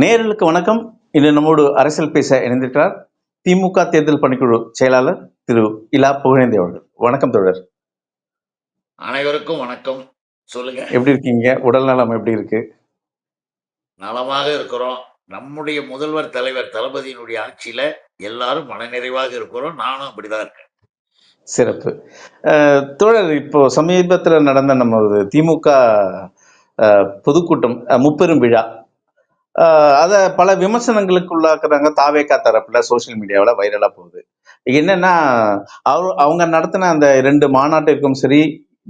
நேயர்களுக்கு வணக்கம். இன்று நம்மோடு அரசியல் பேச இணைந்திருக்கிறார் திமுக தேர்தல் பணிக்குழு செயலாளர் திரு இலா புகழேந்தி அவர்கள். வணக்கம் தோழர். அனைவருக்கும் வணக்கம். சொல்லுங்க. எப்படி இருக்கீங்க? உடல் நலம் எப்படி இருக்கு? நலமாக இருக்கிறோம். நம்முடைய முதல்வர் தலைவர் தளபதியினுடைய ஆட்சியில எல்லாரும் மனநிறைவாக இருக்கிறோம். நானும் அப்படிதான் இருக்கேன். சிறப்பு. தோழர் இப்போ சமீபத்தில் நடந்த நம்ம திமுக பொதுக்கூட்டம் முப்பெரும் விழா அதை பல விமர்சனங்களுக்கு உள்ளாக்குறாங்க தாவேக்கா தரப்புல சோஷியல் மீடியாவில் வைரலாக போகுது. என்னன்னா அவர் அவங்க நடத்தின அந்த ரெண்டு மாநாட்டிற்கும் சரி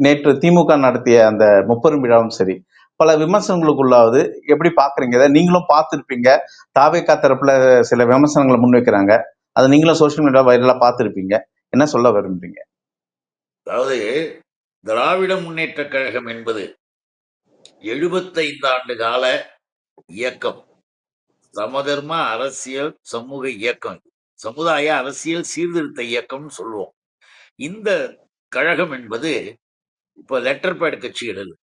நேற்று திமுக நடத்திய அந்த முப்பெரும் விழாவும் சரி பல விமர்சனங்களுக்கு உள்ளாவது எப்படி பாக்குறீங்க? இதை நீங்களும் பார்த்துருப்பீங்க. தாவேக்கா தரப்புல சில விமர்சனங்களை முன்வைக்கிறாங்க அதை நீங்களும் சோஷியல் மீடியா வைரலாக பார்த்துருப்பீங்க. என்ன சொல்ல விரும்புறீங்க? அதாவது திராவிட முன்னேற்ற கழகம் என்பது எழுபத்தைந்து ஆண்டு கால இயக்கம். சமதர்ம அரசியல் சமூக இயக்கம். சமுதாய அரசியல் சீர்திருத்த இயக்கம்னு சொல்லுவோம். இந்த கழகம் என்பது இப்ப லெட்டர் பேட் கட்சிகள்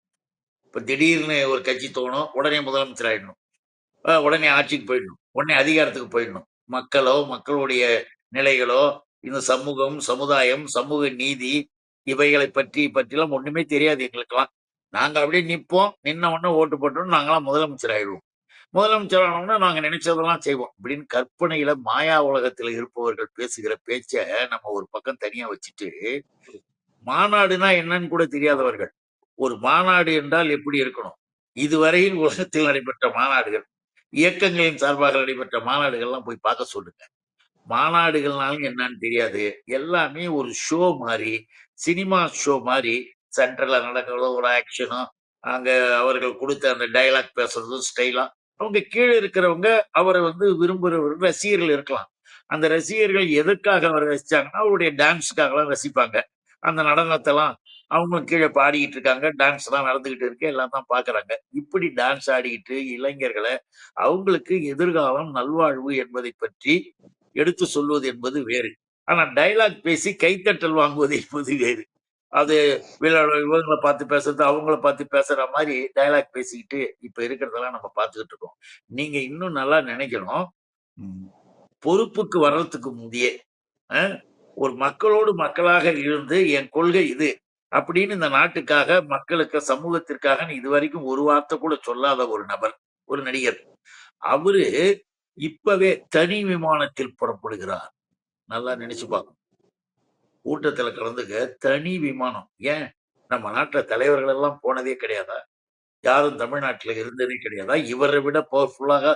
இப்ப திடீர்னு ஒரு கட்சி தோணும் உடனே முதலமைச்சர் ஆயிடணும். உடனே ஆட்சிக்கு போயிடணும். உடனே அதிகாரத்துக்கு போயிடணும். மக்களோ மக்களுடைய நிலைகளோ இந்த சமூகம் சமுதாயம் சமூக நீதி இவைகளை பற்றி பற்றிலாம் ஒண்ணுமே தெரியாது எங்களுக்கெல்லாம். நாங்க அப்படியே நிற்போம் நின்ன உடனே ஓட்டு போட்டோம் நாங்களாம் முதலமைச்சர் ஆயிடுவோம். முதலமைச்சர் ஆனோம்னா நாங்க நினைச்சதெல்லாம் செய்வோம். அப்படின்னு கற்பனையில மாயா உலகத்துல இருப்பவர்கள் பேசுகிற பேச்ச நம்ம ஒரு பக்கம் தனியா வச்சுட்டு மாநாடுனா என்னன்னு கூட தெரியாதவர்கள். ஒரு மாநாடு என்றால் எப்படி இருக்கணும்? இதுவரையில் உலகத்தில் நடைபெற்ற மாநாடுகள் இயக்கங்களின் சார்பாக நடைபெற்ற மாநாடுகள்லாம் போய் பார்க்க சொல்லுங்க. மாநாடுகள்னாலும் என்னன்னு தெரியாது. எல்லாமே ஒரு ஷோ மாதிரி சினிமா ஷோ மாதிரி சென்ட்ரல்ல நடக்கிறதோ ஒரு ஆக்ஷனும் அங்க அவர்கள் கொடுத்த அந்த டைலாக் பேசுறதும் ஸ்டைலா அவங்க கீழே இருக்கிறவங்க அவரை வந்து விரும்புகிறவர் ரசிகர்கள் இருக்கலாம். அந்த ரசிகர்கள் எதற்காக அவரை ரசிச்சாங்கன்னா அவருடைய டான்ஸுக்காகலாம் ரசிப்பாங்க. அந்த நடனத்தெல்லாம் அவங்க கீழே பாடிக்கிட்டு இருக்காங்க. டான்ஸ் எல்லாம் நடந்துகிட்டு இருக்கு. எல்லாம் தான் பாக்குறாங்க. இப்படி டான்ஸ் ஆடிக்கிட்டு இளைஞர்களை அவங்களுக்கு எதிர்காலம் நல்வாழ்வு என்பதை பற்றி எடுத்து சொல்வது என்பது வேறு. ஆனா டைலாக் பேசி கைத்தட்டல் வாங்குவது என்பது வேறு. அது இவங்களை பார்த்து பேசுறது அவங்கள பார்த்து பேசுற மாதிரி டைலாக் பேசிக்கிட்டு இப்ப இருக்கிறதெல்லாம் நம்ம பார்த்துக்கிட்டு இருக்கோம். நீங்க இன்னும் நல்லா நினைக்கணும். பொறுப்புக்கு வர்றதுக்கு முந்தையே ஒரு மக்களோடு மக்களாக இருந்து என் கொள்கை இது அப்படின்னு இந்த நாட்டுக்காக மக்களுக்கு சமூகத்திற்காக இதுவரைக்கும் ஒரு வார்த்தை கூட சொல்லாத ஒரு நபர் ஒரு நடிகர். அவரு இப்பவே தனி விமானத்தில் புறப்படுகிறார். நல்லா நினைச்சு பார்க்கணும். கூட்டத்துல கலந்துக்க தனி விமானம். ஏன்? நம்ம நாட்டுல தலைவர்கள் எல்லாம் போனதே கிடையாதா? யாரும் தமிழ்நாட்டுல இருந்ததே கிடையாதா? இவரை விட பவர்ஃபுல்லாக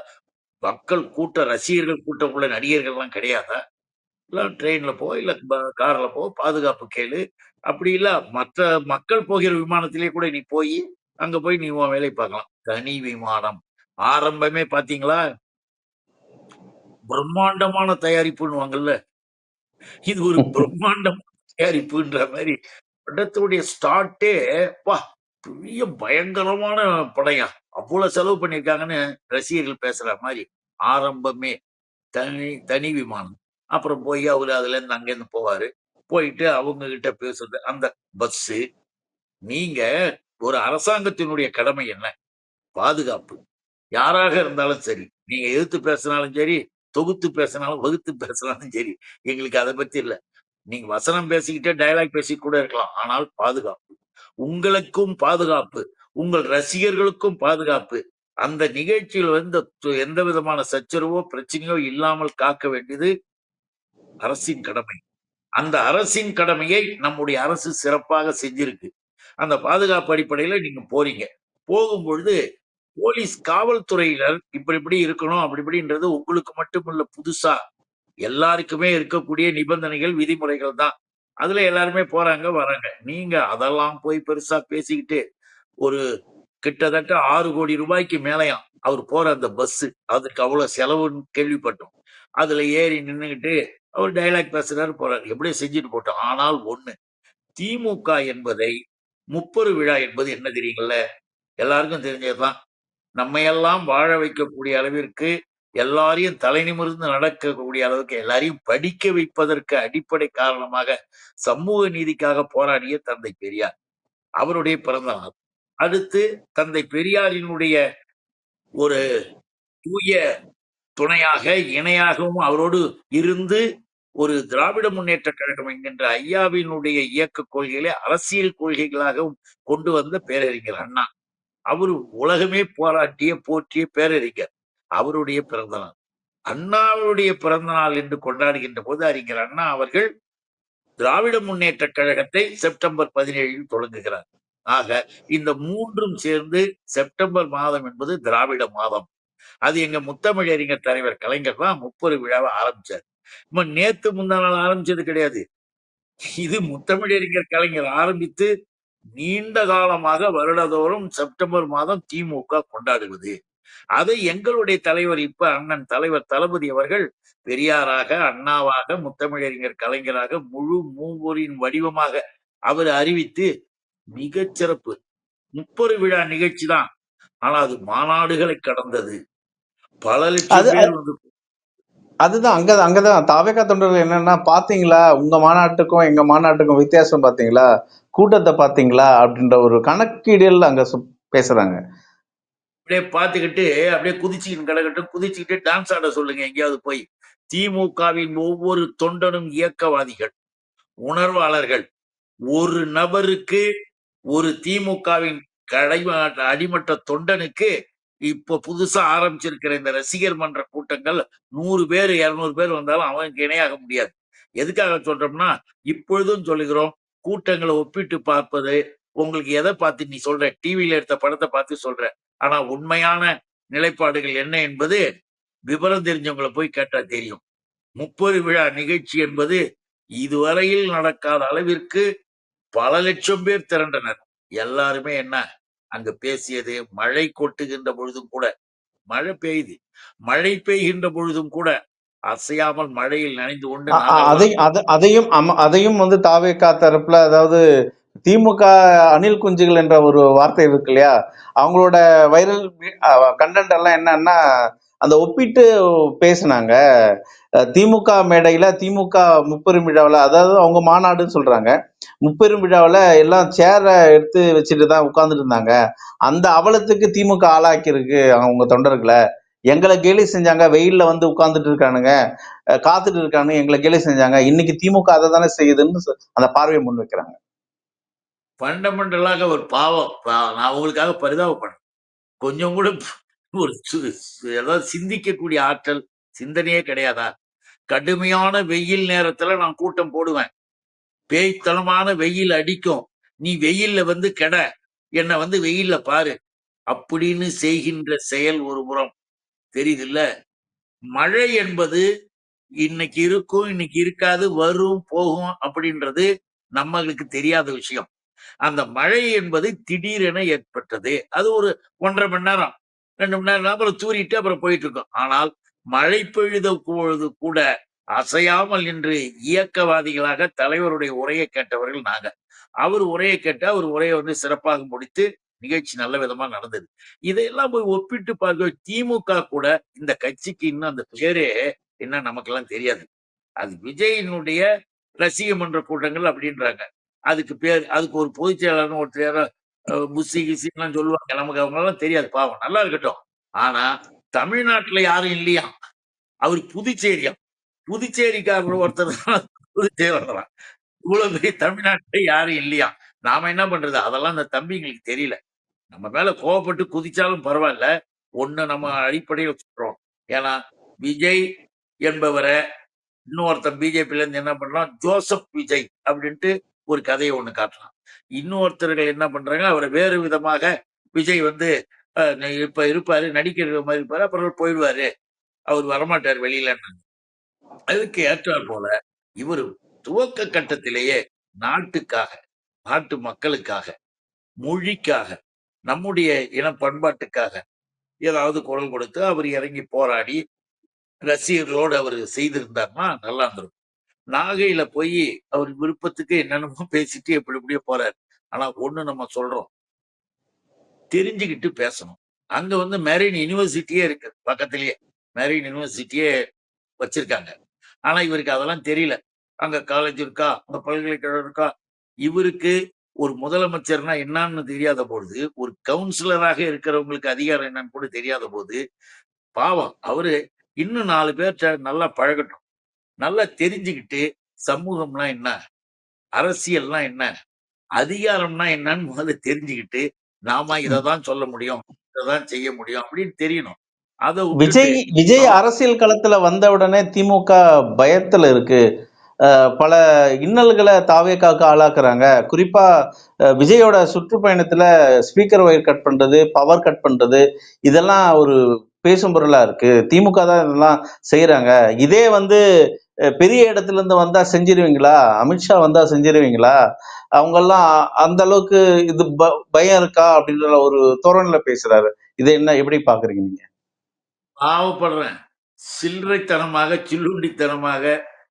மக்கள் கூட்ட ரசிகர்கள் கூட்டம் உள்ள கிடையாதா? இல்லை ட்ரெயினில் போ இல்லை காரில் போ பாதுகாப்பு கேளு. அப்படி இல்லை மற்ற மக்கள் போகிற விமானத்திலே கூட நீ போய் அங்கே போய் நீ உன் பார்க்கலாம். தனி விமானம். ஆரம்பமே பார்த்தீங்களா பிரம்மாண்டமான தயாரிப்புன்னுவாங்கல்ல இது ஒரு பிரம்மாண்டம் தயாரிப்புன்ற மாதிரி படத்துடைய ஸ்டார்ட்டே வா பெரிய பயங்கரமான படையா அவ்வளவு செலவு பண்ணிருக்காங்கன்னு ரசிகர்கள் பேசுற மாதிரி ஆரம்பமே தனி தனி விமானம். அப்புறம் போய் அவரு அதுல இருந்து அங்கேருந்து போவாரு. போயிட்டு அவங்க கிட்ட பேசுறது. அந்த பஸ் நீங்க ஒரு அரசாங்கத்தினுடைய கடமை என்ன? பாதுகாப்பு. யாராக இருந்தாலும் சரி நீங்க எதிர்த்து பேசினாலும் சரி தொகுத்து பேசினாலும் வகுத்து பேசினாலும் சரி எங்களுக்கு அதை பத்தி இல்லை. நீங்க வசனம் பேசிக்கிட்டே டயலாக் பேசி கூட இருக்கலாம். ஆனால் பாதுகாப்பு. உங்களுக்கும் பாதுகாப்பு. உங்கள் ரசிகர்களுக்கும் பாதுகாப்பு. அந்த நிகழ்ச்சியில் வந்து எந்த விதமான சச்சரவோ பிரச்சனையோ இல்லாமல் காக்க வேண்டியது அரசின் கடமை. அந்த அரசின் கடமையை நம்முடைய அரசு சிறப்பாக செஞ்சிருக்கு. அந்த பாதுகாப்பு அடிப்படையில நீங்க போறீங்க. போகும்பொழுது போலீஸ் காவல்துறையினர் இப்படி இப்படி இருக்கணும் அப்படி இப்படின்றது உங்களுக்கு மட்டுமல்ல புதுசா. எல்லாருக்குமே இருக்கக்கூடிய நிபந்தனைகள் விதிமுறைகள் தான். அதுல எல்லாருமே போறாங்க வராங்க. நீங்க அதெல்லாம் போய் பெருசா பேசிக்கிட்டு ஒரு கிட்டத்தட்ட ஆறு கோடி ரூபாய்க்கு மேலையும் அவர் போற அந்த பஸ் அதுக்கு அவ்வளவு செலவுன்னு கேள்விப்பட்டோம். அதுல ஏறி நின்றுகிட்டு அவர் டைலாக் பேசுறாரு போறாரு. எப்படியோ செஞ்சுட்டு போட்டோம். ஆனால் ஒண்ணு திமுக என்பதை முப்பரு விழா என்பது என்ன தெரியுங்கள்ல? எல்லாருக்கும் தெரிஞ்சதுதான். நம்மையெல்லாம் வாழ வைக்கக்கூடிய அளவிற்கு எல்லாரையும் தலை நிமிர்ந்து நடக்கக்கூடிய அளவுக்கு எல்லாரையும் படிக்க வைப்பதற்கு அடிப்படை காரணமாக சமூக நீதிக்காக போராடிய தந்தை பெரியார். அவருடைய பிறந்த நாள் அடுத்து தந்தை பெரியாரினுடைய ஒரு தூய துணையாக இணையாகவும் அவரோடு இருந்து ஒரு திராவிட முன்னேற்ற கழகம் என்கின்ற ஐயாவினுடைய இயக்க கொள்கைகளை அரசியல் கொள்கைகளாகவும் கொண்டு வந்த பேரறிஞர் அண்ணா. அவரு உலகமே போராட்டிய போற்றிய பேரறிஞர். அவருடைய பிறந்த நாள் அண்ணாவுடைய பிறந்த நாள் என்று கொண்டாடுகின்ற போது அறிஞர் அண்ணா அவர்கள் திராவிட முன்னேற்ற கழகத்தை செப்டம்பர் பதினேழில் தொடங்குகிறார். ஆக இந்த மூன்றும் சேர்ந்து செப்டம்பர் மாதம் என்பது திராவிட மாதம். அது எங்க முத்தமிழறிஞர் தலைவர் கலைஞர் தான் முப்பது விழாவை ஆரம்பிச்சார். நம்ம நேத்து முந்தா நாள் ஆரம்பிச்சது கிடையாது. இது முத்தமிழறிஞர் கலைஞர் ஆரம்பித்து நீண்ட காலமாக வருடதோறும் செப்டம்பர் மாதம் திமுக கொண்டாடுவது. அதை எங்களுடைய தலைவர் இப்ப அண்ணன் தலைவர் தளபதி அவர்கள் பெரியாராக அண்ணாவாக முத்தமிழறிஞர் கலைஞராக முழு மூவரின் வடிவமாக அவர் அறிவித்து மிகச் சிறப்பு. முப்பது விழா நிகழ்ச்சி தான். ஆனா அது மாநாடுகளை கடந்தது. பல லட்சம் பேர் வந்து அதுதான் அங்க அங்கதான் தாவேகா தொண்டர்கள் என்னன்னா பாத்தீங்களா? உங்க மாநாட்டுக்கும் எங்க மாநாட்டுக்கும் வித்தியாசம் பாத்தீங்களா? கூட்டத்தை பாத்தீங்களா? அப்படின்ற ஒரு கணக்கீடுகள் அங்க சு- பேசுறாங்க. அப்படியே பார்த்துக்கிட்டு அப்படியே குதிச்சுக்கிட்டு கிடக்கட்டும். குதிச்சுக்கிட்டு டான்ஸ் ஆட சொல்லுங்க எங்கேயாவது போய். திமுகவின் ஒவ்வொரு தொண்டனும் இயக்கவாதிகள் உணர்வாளர்கள். ஒரு நபருக்கு ஒரு திமுகவின் கடைமாட்ட அடிமட்ட தொண்டனுக்கு இப்போ புதுசா ஆரம்பிச்சிருக்கிற இந்த ரசிகர் மன்ற கூட்டங்கள் நூறு பேர் இருநூறு பேர் வந்தாலும் அவனுக்கு இணையாக முடியாது. எதுக்காக சொல்றோம்னா இப்பொழுதும் சொல்லுகிறோம் கூட்டங்களை ஒப்பிட்டு பார்ப்பது உங்களுக்கு எதை பார்த்து நீ சொல்ற டிவியில எடுத்த படத்தை பார்த்து சொல்ற. ஆனா உண்மையான நிலைப்பாடுகள் என்ன என்பது விவரம் தெரிஞ்சவங்களை போய் கேட்டா தெரியும். முப்பது விழா நிகழ்ச்சி என்பது இதுவரையில் நடக்காத அளவிற்கு பல லட்சம் பேர் திரண்டனர். எல்லாருமே என்ன அங்க பேசியது மழை கொட்டுகின்ற பொழுதும் கூட மழை பெய்யுது மழை பெய்கின்ற பொழுதும் கூட அசையாமல் மழையில் நனைந்து கொண்டு அதை அது- அதையும் அதையும் வந்து தாவேகா தரப்புல அதாவது திமுக அணில் குஞ்சுகள் என்ற ஒரு வார்த்தை இருக்கு இல்லையா? அவங்களோட வைரல் கண்டென்ட் எல்லாம் என்னன்னா அந்த ஒப்பிட்டு பேசுனாங்க. திமுக மேடையில திமுக முப்பெரும் விழாவில் அதாவது அவங்க மாநாடுன்னு சொல்றாங்க. முப்பெரும் விழாவில் எல்லாம் சேரை எடுத்து வச்சுட்டு தான் உட்கார்ந்துட்டு இருந்தாங்க. அந்த அவலத்துக்கு திமுக ஆளாக்கியிருக்கு அவங்க தொண்டர்களை. எங்களை கேலி செஞ்சாங்க வெயில்ல வந்து உட்கார்ந்துட்டு இருக்கானுங்க காத்துட்டு இருக்கானு எங்களை கேலி செஞ்சாங்க. இன்னைக்கு திமுக அதை தானே செய்யுதுன்னு சொ- அந்த பார்வையை முன் வைக்கிறாங்க. ஃபண்டமெண்டலாக ஒரு பாவம். நான் அவங்களுக்காக பரிதாபப்படுறேன். கொஞ்சம் கூட ஒரு சு- ஏதாவது சிந்திக்கக்கூடிய ஆற்றல் சிந்தனையே கிடையாதா? கடுமையான வெயில் நேரத்துல நான் கூட்டம் போடுவேன். பேய்த்தனமான வெயில் அடிக்கும். நீ வெயில்ல வந்து கெட. என்னை வந்து வெயில்ல பாரு. அப்படின்னு செய்கின்ற செயல் ஒரு புறம். தெரியுதுல்ல? மழை என்பது இன்னைக்கு இருக்கும் இன்னைக்கு இருக்காது வரும் போகும் அப்படின்றது நம்மளுக்கு தெரியாத விஷயம். அந்த மழை என்பது திடீரென ஏற்பட்டது. அது ஒரு ஒன்றரை மணி நேரம் ரெண்டு மணி நேரம் அப்புறம் தூரிட்டு அப்புறம் போயிட்டு இருக்கோம். ஆனால் மழை பெய்த பொழுது கூட அசையாமல் நின்று இயக்கவாதிகளாக தலைவருடைய உரையை கேட்டவர்கள் நாங்க அவர் உரையை கேட்டு அவர் உரையை வந்து சிறப்பாக முடித்து நிகழ்ச்சி நல்ல விதமா நடந்தது. இதையெல்லாம் போய் ஒப்பிட்டு பார்க்க திமுக கூட இந்த கட்சிக்கு இன்னும் அந்த பேரே என்ன நமக்கெல்லாம் தெரியாது. அது விஜயினுடைய ரசிக மன்ற கூட்டங்கள் அப்படின்றாங்க. அதுக்கு பேர் அதுக்கு ஒரு பொதுச் செயலாளர் ஒருத்தர் யாரோ அஹ், சொல்லுவாங்க. நமக்கு அவங்க எல்லாம் தெரியாது. பாவம் நல்லா இருக்கட்டும். ஆனா தமிழ்நாட்டுல யாரும் இல்லையா? அவர் புதுச்சேரியா. புதுச்சேரிக்காரர் ஒருத்தர் புதுச்சேரி வர்றான் செயலாளரா இவ்வளவு பெரிய தமிழ்நாட்டுல யாரும் இல்லையா? நாம என்ன பண்றது? அதெல்லாம் அந்த தம்பிங்களுக்கு தெரியல. நம்ம மேல கோவப்பட்டு குதிச்சாலும் பரவாயில்ல. ஒண்ணு நம்ம அடிப்படையில் சொல்றோம். ஏன்னா விஜய் என்பவரை இன்னொருத்தன் பிஜேபில இருந்து என்ன பண்றான்? ஜோசப் விஜய் அப்படின்ட்டு ஒரு கதையை ஒண்ணு காட்டுறான். இன்னொருத்தர்கள் என்ன பண்றாங்க? அவரை வேறு விதமாக விஜய் வந்து இப்ப இருப்பாரு நடிக்கிற மாதிரி இருப்பாரு அப்புறம் போயிடுவாரு. அவர் வரமாட்டார் வெளியில அதுக்கு ஏற்றாற் போல இவர் துவக்க கட்டத்திலேயே நாட்டுக்காக நாட்டு மக்களுக்காக மொழிக்காக நம்முடைய இன பண்பாட்டுக்காக ஏதாவது குரல் கொடுத்து அவர் இறங்கி போராடி ரசிகர்களோடு அவர் செய்திருந்தார்னா நல்லா இருந்திருக்கும். நாகையில போய் அவர் விருப்பத்துக்கு என்னென்னமோ பேசிட்டு எப்படி எப்படியோ போறாரு. ஆனா ஒண்ணு நம்ம சொல்றோம். தெரிஞ்சுக்கிட்டு பேசணும். அங்க வந்து மெரின் யூனிவர்சிட்டியே இருக்கு. பக்கத்திலேயே மெரின் யூனிவர்சிட்டியே வச்சிருக்காங்க. ஆனா இவருக்கு அதெல்லாம் தெரியல. அங்க காலேஜ் இருக்கா? அங்க பல்கலைக்கழகம் இருக்கா? இவருக்கு ஒரு முதலமைச்சர்னா என்னன்னு தெரியாத பொழுது ஒரு கவுன்சிலராக இருக்கிறவங்களுக்கு அதிகாரம் என்னன்னு கூட தெரியாத போது பாவம் அவரு இன்னும் நாலு பேர் நல்லா பழகட்டும். நல்லா தெரிஞ்சுக்கிட்டு சமூகம்னா என்ன? அரசியல்னா என்ன? அதிகாரம்னா என்னன்னு முதல்ல தெரிஞ்சுக்கிட்டு நாம இததான் சொல்ல முடியும் இததான் செய்ய முடியும் அப்படின்னு தெரியணும். அதை விஜய் விஜய் அரசியல் களத்துல வந்த உடனே திமுக பயத்துல இருக்கு. பல இன்னல்களை தாவேக்காக்கு ஆளாக்குறாங்க. குறிப்பா விஜயோட சுற்றுப்பயணத்துல ஸ்பீக்கர் ஒயர் கட் பண்றது பவர் கட் பண்றது இதெல்லாம் ஒரு பேசும் பொருளா இருக்கு. திமுக தான் இதெல்லாம் செய்யறாங்க இதே வந்து பெரிய இடத்துல இருந்து வந்தா செஞ்சிருவீங்களா? அமித்ஷா வந்தா செஞ்சிருவீங்களா? அவங்கெல்லாம் அந்த அளவுக்கு இது ப- பயம் இருக்கா? அப்படின்ற ஒரு தோரணையில பேசுறாரு. இதை என்ன எப்படி பாக்குறீங்க நீங்க? பாவப்படுறேன். சில்லறைத்தனமாக சில்லுண்டித்தனமாக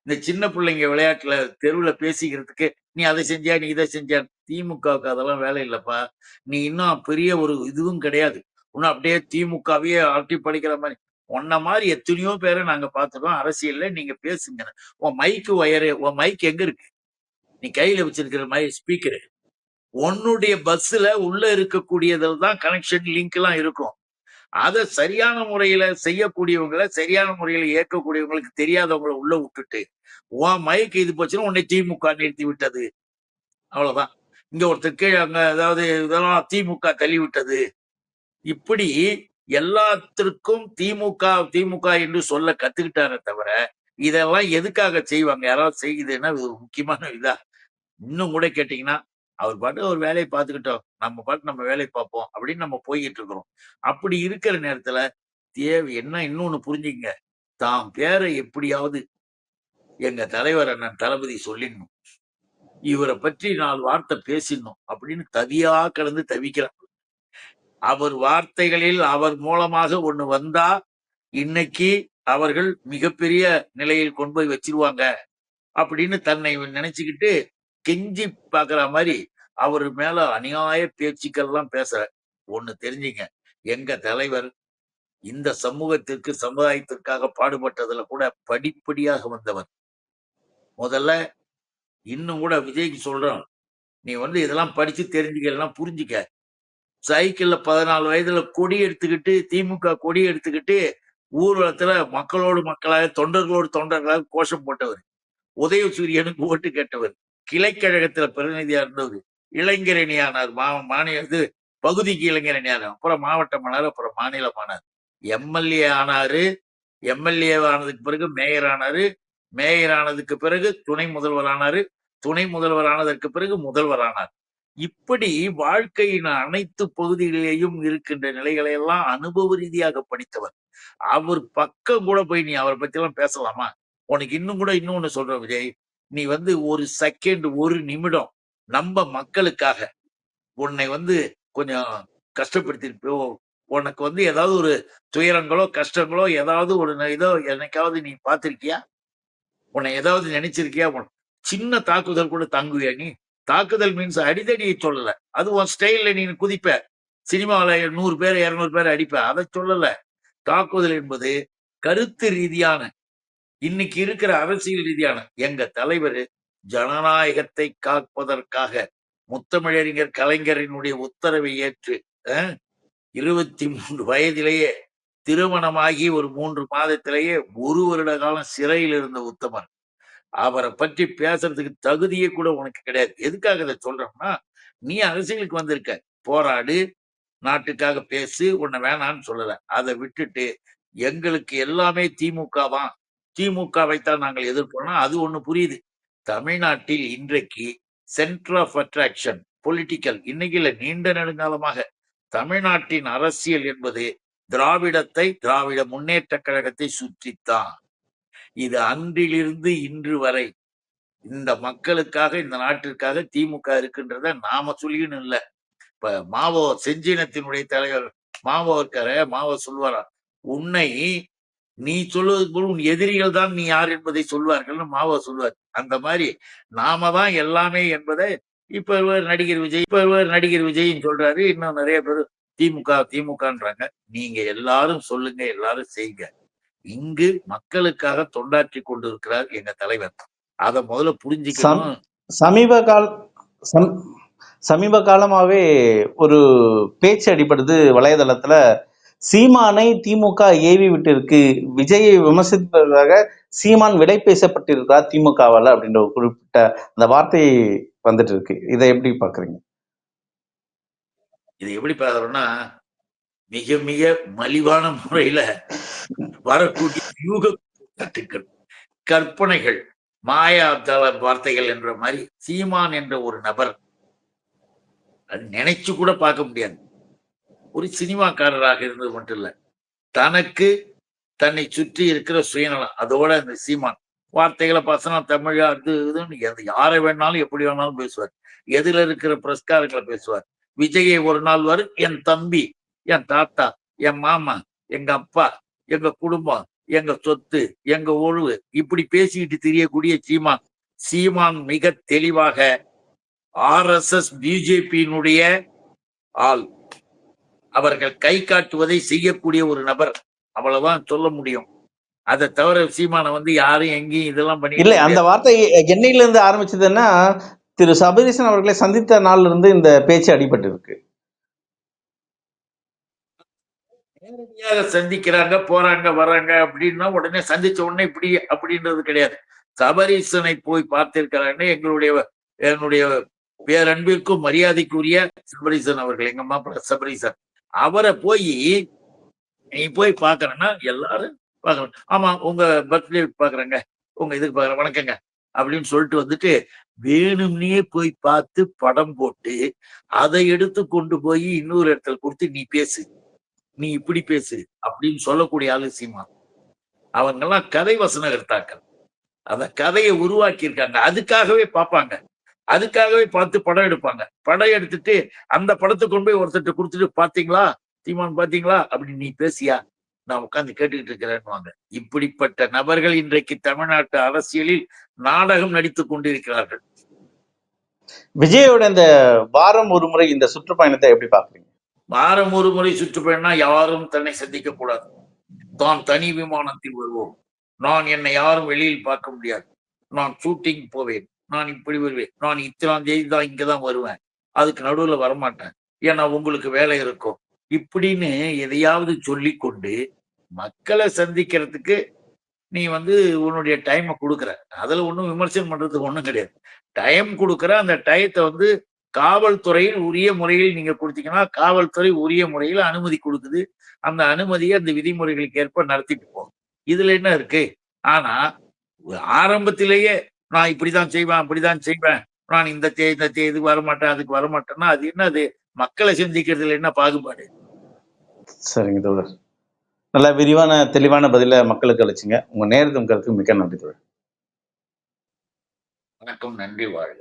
இந்த சின்ன பிள்ளைங்க விளையாட்டுல தெருவுல பேசிக்கிறதுக்கு நீ அதை செஞ்சியா நீ இதை செஞ்சியா திமுகவுக்கு அதெல்லாம் வேலை இல்லப்பா. நீ இன்னும் பெரிய ஒரு இதுவும் கிடையாது. இன்னும் அப்படியே திமுகவையே ஆட்டி படிக்கிற மாதிரி. உன்ன மாதிரி எத்தனையோ பேரை நாங்க பார்த்துருக்கோம் அரசியல்ல நீங்க பேசுங்க. உன் மைக்கு ஒயரு உன் மைக் எங்க இருக்கு? நீ கையில வச்சிருக்கிற மாதிரி ஸ்பீக்கரு உன்னுடைய பஸ்ல உள்ள இருக்கக்கூடியதில் தான் கனெக்ஷன் லிங்க் எல்லாம் இருக்கும். அதை சரியான முறையில செய்யக்கூடியவங்களை சரியான முறையில இயக்கக்கூடியவங்களுக்கு தெரியாதவங்களை உள்ள விட்டுட்டு உன் மயக்கு இது போச்சுன்னா உன்னை திமுக நிறுத்தி விட்டது. அவ்வளவுதான். இங்க ஒருத்தர் கீழே அங்க அதாவது இதெல்லாம் திமுக தள்ளி விட்டது இப்படி எல்லாத்திற்கும் திமுக திமுக என்று சொல்ல கத்துக்கிட்டாரே தவிர இதெல்லாம் எதுக்காக செய்வாங்க? யாராவது செய்யுதுன்னா இது ஒரு முக்கியமான இதா? இன்னும் கூட கேட்டீங்கன்னா அவர் பாட்டு ஒரு வேலையை பார்த்துக்கிட்டோம். நம்ம பாட்டு நம்ம வேலையை பார்ப்போம் அப்படின்னு நம்ம போய்கிட்டு இருக்கிறோம். அப்படி இருக்கிற நேரத்துல தேவை என்ன இன்னொன்னு புரிஞ்சுங்க தாம் பேரை எப்படியாவது எங்க தலைவர் அண்ணன் தளபதி சொல்லிடணும். இவரை பற்றி நாலு வார்த்தை பேசிடணும் அப்படின்னு தவியா கிடந்து தவிக்கிறார். அவர் வார்த்தைகளில் அவர் மூலமாக ஒண்ணு வந்தா இன்னைக்கு அவர்கள் மிகப்பெரிய நிலையில் கொண்டு போய் வச்சிருவாங்க அப்படின்னு தன்னை நினைச்சுக்கிட்டு கெஞ்சி பாக்குற மாதிரி அவர் மேல அநியாய பேச்சுக்கள்லாம் பேசுற ஒண்ணு தெரிஞ்சுங்க. எங்க தலைவர் இந்த சமூகத்திற்கு சமுதாயத்திற்காக பாடுபட்டதுல கூட படிப்படியாக வந்தவர். முதல்ல இன்னும் கூட விஜய்க்கு சொல்றோம் நீ வந்து இதெல்லாம் படிச்சு தெரிஞ்சுக்கலாம் புரிஞ்சுக்க. சைக்கிள்ல பதினாலு வயதுல கொடி எடுத்துக்கிட்டு திமுக கொடி எடுத்துக்கிட்டு ஊர்வலத்துல மக்களோடு மக்களாக தொண்டர்களோடு தொண்டர்களாக கோஷம் போட்டவர். உதயசூரியனுக்கு ஓட்டு கேட்டவர். கிளைக்கழகத்துல பிரதிநிதியா இருந்தவர் இளைஞரணி ஆனார் மா மாநில இது பகுதிக்கு இளைஞரணியார். அப்புறம் மாவட்டமானார் அப்புறம் மாநிலம் ஆனார் எம்எல்ஏ ஆனாரு. எம்எல்ஏ ஆனதுக்கு பிறகு மேயர் ஆனாரு. மேயர் ஆனதுக்கு பிறகு துணை முதல்வர் ஆனாரு. துணை முதல்வர் ஆனதற்கு பிறகு முதல்வர் ஆனார். இப்படி வாழ்க்கையின் அனைத்து பகுதிகளிலேயும் இருக்கின்ற நிலைகளை எல்லாம் அனுபவ ரீதியாக படித்தவர். அவர் பக்கம் கூட போய் நீ அவரை பத்தி எல்லாம் பேசலாமா? உனக்கு இன்னும் கூட இன்னொன்னு சொல்ற விஜய். நீ வந்து ஒரு செகண்ட் ஒரு நிமிடம் நம்ம மக்களுக்காக உன்னை வந்து கொஞ்சம் கஷ்டப்படுத்திட்டு உனக்கு வந்து ஏதாவது ஒரு துயரங்களோ கஷ்டங்களோ ஏதாவது ஒரு இதோ என்னைக்காவது நீ பார்த்திருக்கியா? உன்னை ஏதாவது நினைச்சிருக்கியா? சின்ன தாக்குதல் கூட தாங்குவியா நீ? தாக்குதல் மீன்ஸ் அடிதடியை சொல்லல. அது உன் ஸ்டைல்ல நீ குதிப்ப. சினிமாவில் நூறு பேர் இரநூறு பேர் அடிப்ப. அதை சொல்லல. தாக்குதல் என்பது கருத்து ரீதியான இன்னைக்கு இருக்கிற அரசியல் ரீதியான எங்க தலைவர் ஜனநாயகத்தை காப்பதற்காக முத்தமிழறிஞர் கலைஞரினுடைய உத்தரவை ஏற்று இருபத்தி மூன்று வயதிலேயே திருமணமாகி ஒரு மூன்று மாதத்திலேயே ஒரு வருட காலம் சிறையில் இருந்த உத்தமர். அவரை பற்றி பேசுறதுக்கு தகுதியே கூட உனக்கு கிடையாது. எதுக்காக இதை சொல்றோம்னா நீ அரசியலுக்கு வந்திருக்க. போராடு நாட்டுக்காக பேசு உன்னை வேணான்னு சொல்லல. அதை விட்டுட்டு எங்களுக்கு எல்லாமே திமுக தான் திமுகவைத்தான் நாங்கள் எதிர்ப்போம்னா அது ஒண்ணு புரியுது. தமிழ்நாட்டில் இன்றைக்கு சென்டர் ஆஃப் அட்ராக்ஷன் பொலிட்டிக்கல் இன்னைக்கு இல்ல நீண்ட நெடுங்காலமாக தமிழ்நாட்டின் அரசியல் என்பது திராவிடத்தை திராவிட முன்னேற்ற கழகத்தை சுற்றித்தான். இது அன்றிலிருந்து இன்று வரை இந்த மக்களுக்காக இந்த நாட்டிற்காக திமுக இருக்குன்றத நாம சொல்லிக்கணும் இல்ல. இப்ப மாவோ செஞ்சினத்தினுடைய தலைவர் மாவோ இருக்காரு மாவோ சொல்வாரா உன்னை நீ சொல்வது போல உன் எதிரிகள் தான் நீ யார் என்பதை சொல்வார்கள்னு மாவா சொல்வார். அந்த மாதிரி நாம தான் எல்லாமே என்பதை இப்ப இவர் நடிகர் விஜய் இப்ப இவர் நடிகர் விஜய்ன்னு சொல்றாரு. இன்னும் நிறைய பேர் திமுக திமுகன்றாங்க. நீங்க எல்லாரும் சொல்லுங்க எல்லாரும் செய்யுங்க. இங்கு மக்களுக்காக தொண்டாற்றி கொண்டிருக்கிறார் எங்க தலைவர். அத முதல்ல புரிஞ்சுக்கணும். சமீப கால சமீப காலமாவே ஒரு பேச்சு அடிப்படுது வலைதளத்துல. சீமானை திமுக ஏவி விட்டிருக்கு. விஜயை விமர்சிப்பதற்காக சீமான் விலை பேசப்பட்டிருக்கிறார் திமுகவால் அப்படின்ற ஒரு குறிப்பிட்ட அந்த வார்த்தை வந்துட்டு இருக்கு இதை எப்படி பாக்குறீங்க இது எப்படி பாக்குறோம்னா மிக மிக மலிவான முறையில வரக்கூடிய யூக கட்டுக்கள் கற்பனைகள் மாயாஜால வார்த்தைகள் என்ற மாதிரி சீமான் என்ற ஒரு நபர் அது நினைச்சு கூட பார்க்க முடியாது. ஒரு சினிமாக்காரராக இருந்தது மட்டும் இல்லை. தனக்கு தன்னை சுற்றி இருக்கிற சுயநலம் அதோட அந்த சீமான். வார்த்தைகளை பசங்க தமிழா அது இதுன்னு எது யாரை வேணாலும் எப்படி வேணாலும் பேசுவார். எதுல இருக்கிற பிரஸ்காரங்களை பேசுவார். விஜயை ஒரு நாள் வரும் என் தம்பி என் தாத்தா என் மாமா எங்க அப்பா எங்க குடும்பம் எங்க சொத்து எங்க ஒழுவு இப்படி பேசிக்கிட்டு தெரியக்கூடிய சீமான். சீமான் மிக தெளிவாக ஆர் எஸ் எஸ் பிஜேபியினுடைய ஆள். அவர்கள் கை காட்டுவதை செய்யக்கூடிய ஒரு நபர். அவ்வளவுதான் சொல்ல முடியும். அதை தவிர சீமானை வந்து யாரும் எங்கேயும் இதெல்லாம் பண்ணி இல்ல அந்த வார்த்தை என்னையில இருந்து ஆரம்பிச்சதுன்னா திரு சபரீசன் அவர்களை சந்தித்த நாள்ல இருந்து இந்த பேச்சு அடிபட்டு இருக்கு நேரடியாக சந்திக்கிறாங்க போறாங்க வராங்க அப்படின்னா உடனே சந்திச்ச உடனே இப்படி அப்படின்றது கிடையாது. சபரீசனை போய் பார்த்திருக்கிறாங்க. எங்களுடைய என்னுடைய பேரன்பிற்கும் மரியாதைக்குரிய சபரீசன் அவர்கள் எங்க மாப்பிள்ள சபரீசன் அவரை போய் நீ போய் பாக்குறேன்னா எல்லாரும் பாக்குறேன் ஆமா உங்க பர்த்டே பாக்குறேங்க. உங்க இதுக்கு பாக்குறேன் வணக்கங்க. அப்படின்னு சொல்லிட்டு வந்துட்டு வேணும்னே போய் பார்த்து படம் போட்டு அதை எடுத்து கொண்டு போய் இன்னொரு இடத்துல கொடுத்து நீ பேசு. நீ இப்படி பேசு. அப்படின்னு சொல்லக்கூடிய ஆலோசியமா அவங்கெல்லாம் கதை வசனகர்த்தாக்கள் அந்த கதையை உருவாக்கி இருக்காங்க அதுக்காகவே பார்ப்பாங்க. அதுக்காகவே பார்த்து படம் எடுப்பாங்க. படம் எடுத்துட்டு அந்த படத்தை கொண்டு போய் ஒருத்தர்ட்ட கொடுத்துட்டு பாத்தீங்களா சீமான் பாத்தீங்களா அப்படி நீ பேசியா? நான் உட்கார்ந்து கேட்டுக்கிட்டு இருக்கிறேன்னு இப்படிப்பட்ட நபர்கள் இன்றைக்கு தமிழ்நாட்டு அரசியலில் நாடகம் நடித்துக் கொண்டிருக்கிறார்கள். விஜயோட இந்த வாரம் ஒரு முறை இந்த சுற்றுப்பயணத்தை எப்படி பாக்குறீங்க வாரம் ஒரு முறை சுற்றுப்பயணம்னா யாரும் தன்னை சந்திக்க கூடாது. தான் தனி விமானத்தில் வருவோம். நான் என்னை யாரும் வெளியில் பார்க்க முடியாது. நான் ஷூட்டிங் போவேன். நான் இப்படி வருவேன். நான் இத்தனாம் தேதி தான் இங்கதான் வருவேன். அதுக்கு நடுவுல வரமாட்டேன். ஏன்னா உங்களுக்கு வேலை இருக்கும். இப்படின்னு எதையாவது சொல்லி கொண்டு மக்களை சந்திக்கிறதுக்கு நீ வந்து உன்னுடைய டைமை கொடுக்குற. அதில் ஒன்றும் விமர்சனம் பண்ணுறதுக்கு ஒன்றும் கிடையாது. டைம் கொடுக்குற அந்த டயத்தை வந்து காவல்துறையில் உரிய முறையில் நீங்கள் கொடுத்தீங்கன்னா காவல்துறை உரிய முறையில் அனுமதி கொடுக்குது. அந்த அனுமதியை அந்த விதிமுறைகளுக்கு ஏற்ப நடத்திட்டு போகும். இதில் என்ன இருக்கு? ஆனால் ஆரம்பத்திலேயே நான் இப்படிதான் செய்வேன் அப்படிதான் செய்வேன். நான் இந்த தே இந்த தே இதுக்கு வரமாட்டேன் அதுக்கு வரமாட்டேன்னா அது என்ன அது மக்களை சிந்திக்கிறதுல என்ன பாகுபாடு? சரிங்க தோழர். நல்லா விரிவான தெளிவான பதில மக்களுக்கு அழைச்சிங்க உங்க நேரத்தும் கருத்து மிக்க நன்றி தோழர். வணக்கம் நன்றி வாழ்க.